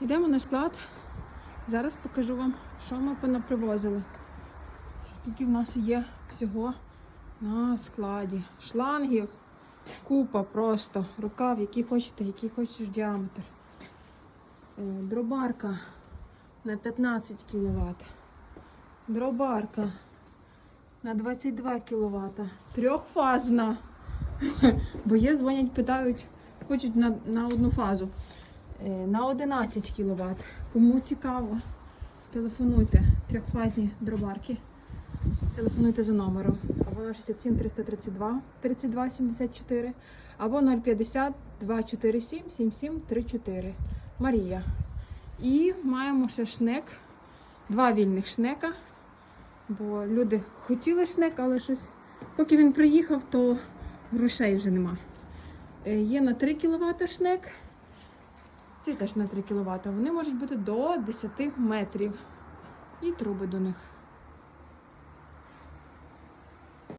Йдемо на склад. Зараз покажу вам, що ми понапривозили. Скільки в нас є всього на складі. Шлангів, купа просто. Рукав, який хочете, який хочеш діаметр. Е, Дробарка на 15 кВт. Дробарка на 22 кВт. Трьохфазна. Бо є, дзвонять, питають, хочуть на, на одну фазу. Е, На 11 кВт. Кому цікаво, телефонуйте. Трьохфазні дробарки. Телефонуйте за номером. Або 67 332 32 74, або 050 247 77 34. Марія. І маємо ще шнек. Два вільних шнека. Бо люди хотіли шнек, але щось. Поки він приїхав, то грошей вже нема. Е, Є на 3 кВт шнек. Ці теж на 3 кВт. Вони можуть бути до 10 метрів. І труби до них.